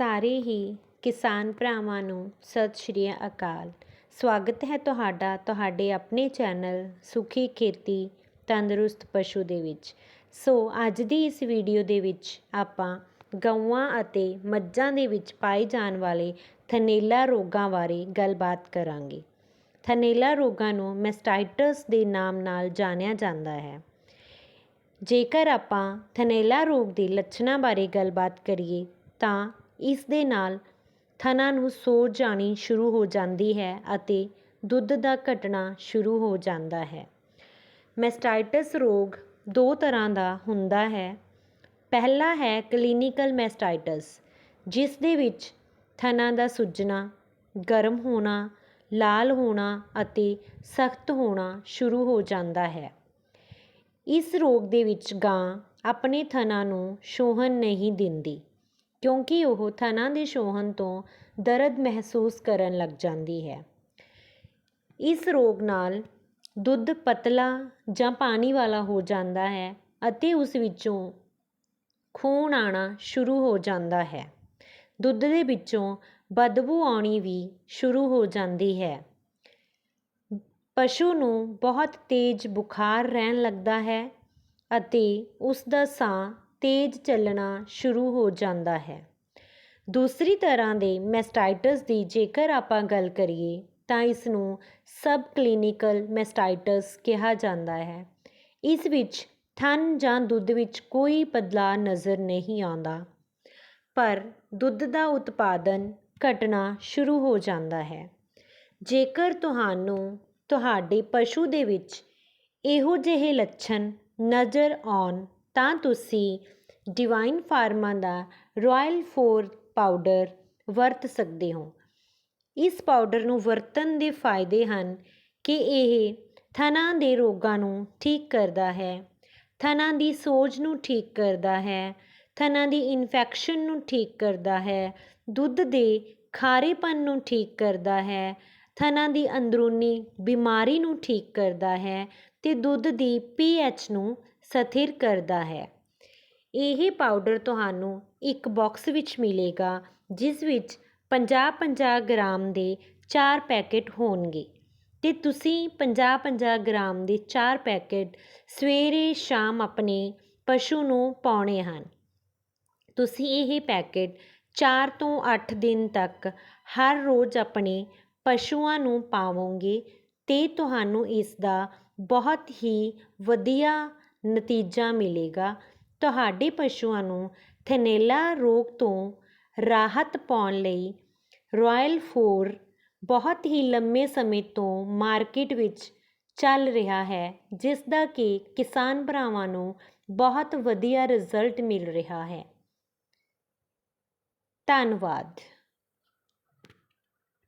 ਸਾਰੇ ਹੀ ਕਿਸਾਨ ਭਰਾਵਾਂ ਨੂੰ ਸਤਿ ਸ਼੍ਰੀ ਅਕਾਲ। ਸਵਾਗਤ ਹੈ ਤੁਹਾਡਾ ਤੁਹਾਡੇ ਆਪਣੇ ਚੈਨਲ ਸੁਖੀ ਖੇਤੀ ਤੰਦਰੁਸਤ ਪਸ਼ੂ ਦੇ ਵਿੱਚ। ਸੋ ਅੱਜ ਦੀ ਇਸ ਵੀਡੀਓ ਦੇ ਵਿੱਚ ਆਪਾਂ ਗਊਆਂ ਅਤੇ ਮੱਝਾਂ ਦੇ ਵਿੱਚ ਪਾਏ ਜਾਣ ਵਾਲੇ ਥਨੇਲਾ ਰੋਗਾਂ ਬਾਰੇ ਗੱਲਬਾਤ ਕਰਾਂਗੇ। ਥਨੇਲਾ ਰੋਗਾਂ ਨੂੰ ਮੈਸਟਾਈਟਸ ਦੇ ਨਾਮ ਨਾਲ ਜਾਣਿਆ ਜਾਂਦਾ ਹੈ। ਜੇਕਰ ਆਪਾਂ ਥਨੇਲਾ ਰੋਗ ਦੇ ਲੱਛਣਾਂ ਬਾਰੇ ਗੱਲਬਾਤ ਕਰੀਏ ਤਾਂ ਇਸ ਦੇ ਨਾਲ ਥਣਾਂ ਨੂੰ ਸੋਜ ਆਉਣੀ ਸ਼ੁਰੂ ਹੋ ਜਾਂਦੀ ਹੈ ਅਤੇ ਦੁੱਧ ਦਾ ਘਟਣਾ ਸ਼ੁਰੂ ਹੋ ਜਾਂਦਾ ਹੈ। ਮੈਸਟਾਈਟਸ ਰੋਗ ਦੋ ਤਰ੍ਹਾਂ ਦਾ ਹੁੰਦਾ ਹੈ। ਪਹਿਲਾ ਹੈ ਕਲੀਨਿਕਲ ਮੈਸਟਾਈਟਸ, ਜਿਸ ਦੇ ਵਿੱਚ ਥਣਾਂ ਦਾ ਸੁੱਜਣਾ, ਗਰਮ ਹੋਣਾ, ਲਾਲ ਹੋਣਾ ਅਤੇ ਸਖਤ ਹੋਣਾ ਸ਼ੁਰੂ ਹੋ ਜਾਂਦਾ ਹੈ। ਇਸ ਰੋਗ ਦੇ ਵਿੱਚ ਗਾਂ ਆਪਣੇ ਥਣਾਂ ਨੂੰ ਛੋਹਣ ਨਹੀਂ ਦਿੰਦੀ। ਕਿਉਂਕਿ ਉਹ ਥਣਾਂ ਦੇ ਛੋਹਣ ਤੋਂ ਦਰਦ ਮਹਿਸੂਸ ਕਰਨ ਲੱਗ ਜਾਂਦੀ ਹੈ। ਇਸ ਰੋਗ ਨਾਲ ਦੁੱਧ ਪਤਲਾ ਜਾਂ ਪਾਣੀ ਵਾਲਾ ਹੋ ਜਾਂਦਾ ਹੈ ਅਤੇ ਉਸ ਵਿੱਚੋਂ ਖੂਨ ਆਉਣਾ ਸ਼ੁਰੂ ਹੋ ਜਾਂਦਾ ਹੈ। ਦੁੱਧ ਦੇ ਵਿੱਚੋਂ ਬਦਬੂ ਆਉਣੀ ਵੀ ਸ਼ੁਰੂ ਹੋ ਜਾਂਦੀ ਹੈ। ਪਸ਼ੂ ਨੂੰ ਬਹੁਤ ਤੇਜ਼ ਬੁਖਾਰ ਰਹਿਣ ਲੱਗਦਾ ਹੈ ਅਤੇ ਉਸ ਦਾ ਸਾਹ ਤੇਜ਼ ਚੱਲਣਾ ਸ਼ੁਰੂ ਹੋ ਜਾਂਦਾ ਹੈ। ਦੂਸਰੀ ਤਰ੍ਹਾਂ ਦੇ ਮੈਸਟਾਈਟਸ ਦੀ ਜੇਕਰ ਆਪਾਂ ਗੱਲ ਕਰੀਏ, ਤਾਂ ਇਸ ਨੂੰ ਸਬ ਕਲੀਨਿਕਲ ਮੈਸਟਾਈਟਸ ਕਿਹਾ ਜਾਂਦਾ ਹੈ। ਇਸ ਵਿੱਚ ਥਣ ਜਾਂ ਦੁੱਧ ਵਿੱਚ ਕੋਈ ਬਦਲਾਅ ਨਜ਼ਰ ਨਹੀਂ ਆਉਂਦਾ, ਪਰ ਦੁੱਧ ਦਾ ਉਤਪਾਦਨ ਘਟਣਾ ਸ਼ੁਰੂ ਹੋ ਜਾਂਦਾ ਹੈ। ਜੇਕਰ ਤੁਹਾਨੂੰ ਤੁਹਾਡੇ ਪਸ਼ੂ ਦੇ ਵਿੱਚ ਇਹੋ ਜਿਹੇ ਲੱਛਣ ਨਜ਼ਰ ਆਉਣ ਤਾਂ ਤੁਸੀਂ ਡਿਵਾਈਨ ਫਾਰਮਾ ਦਾ ਰੋਇਲ ਫੋਰ ਪਾਊਡਰ ਵਰਤ ਸਕਦੇ ਹੋ। ਇਸ ਪਾਊਡਰ ਨੂੰ ਵਰਤਣ ਦੇ ਫਾਇਦੇ ਹਨ ਕਿ ਇਹ ਥਣਾਂ ਦੇ ਰੋਗਾਂ ਨੂੰ ਠੀਕ ਕਰਦਾ ਹੈ, ਥਣਾਂ ਦੀ ਸੋਜ ਨੂੰ ਠੀਕ ਕਰਦਾ ਹੈ, ਥਣਾਂ ਦੀ ਇਨਫੈਕਸ਼ਨ ਨੂੰ ਠੀਕ ਕਰਦਾ ਹੈ, ਦੁੱਧ ਦੇ ਖਾਰੇਪਨ ਨੂੰ ਠੀਕ ਕਰਦਾ ਹੈ, ਥਣਾਂ ਦੀ ਅੰਦਰੂਨੀ ਬਿਮਾਰੀ ਨੂੰ ਠੀਕ ਕਰਦਾ ਹੈ ਤੇ ਦੁੱਧ ਦੀ ਪੀਐਚ ਨੂੰ ਸਥਿਰ ਕਰਦਾ ਹੈ। ਇਹ ਪਾਊਡਰ ਤੁਹਾਨੂੰ ਇੱਕ ਬਾਕਸ ਵਿੱਚ ਮਿਲੇਗਾ, ਜਿਸ ਵਿੱਚ 50-50 ਗ੍ਰਾਮ ਦੇ ਚਾਰ ਪੈਕੇਟ ਹੋਣਗੇ। ਅਤੇ ਤੁਸੀਂ 50-50 ਗ੍ਰਾਮ ਦੇ ਚਾਰ ਪੈਕੇਟ ਸਵੇਰੇ ਸ਼ਾਮ ਆਪਣੇ ਪਸ਼ੂ ਨੂੰ ਪਾਉਣੇ ਹਨ। ਤੁਸੀਂ ਇਹ ਪੈਕੇਟ ਚਾਰ ਤੋਂ ਅੱਠ ਦਿਨ ਤੱਕ ਹਰ ਰੋਜ਼ ਆਪਣੇ ਪਸ਼ੂਆਂ ਨੂੰ ਪਾਵੋਗੇ ਅਤੇ ਤੁਹਾਨੂੰ ਇਸ ਦਾ ਬਹੁਤ ਹੀ ਵਧੀਆ ਨਤੀਜਾ ਮਿਲੇਗਾ। ਤੁਹਾਡੇ ਪਸ਼ੂਆਂ ਨੂੰ ਥਨੇਲਾ ਰੋਗ ਤੋਂ ਰਾਹਤ ਪਾਉਣ ਲਈ ਰੋਇਲ ਫੋਰ ਬਹੁਤ ਹੀ ਲੰਮੇ ਸਮੇਂ ਤੋਂ ਮਾਰਕੀਟ ਵਿੱਚ ਚੱਲ ਰਿਹਾ ਹੈ ਜਿਸ ਦਾ ਕਿ ਕਿਸਾਨ ਭਰਾਵਾਂ ਨੂੰ ਬਹੁਤ ਵਧੀਆ ਰਿਜ਼ਲਟ ਮਿਲ ਰਿਹਾ ਹੈ। ਧੰਨਵਾਦ।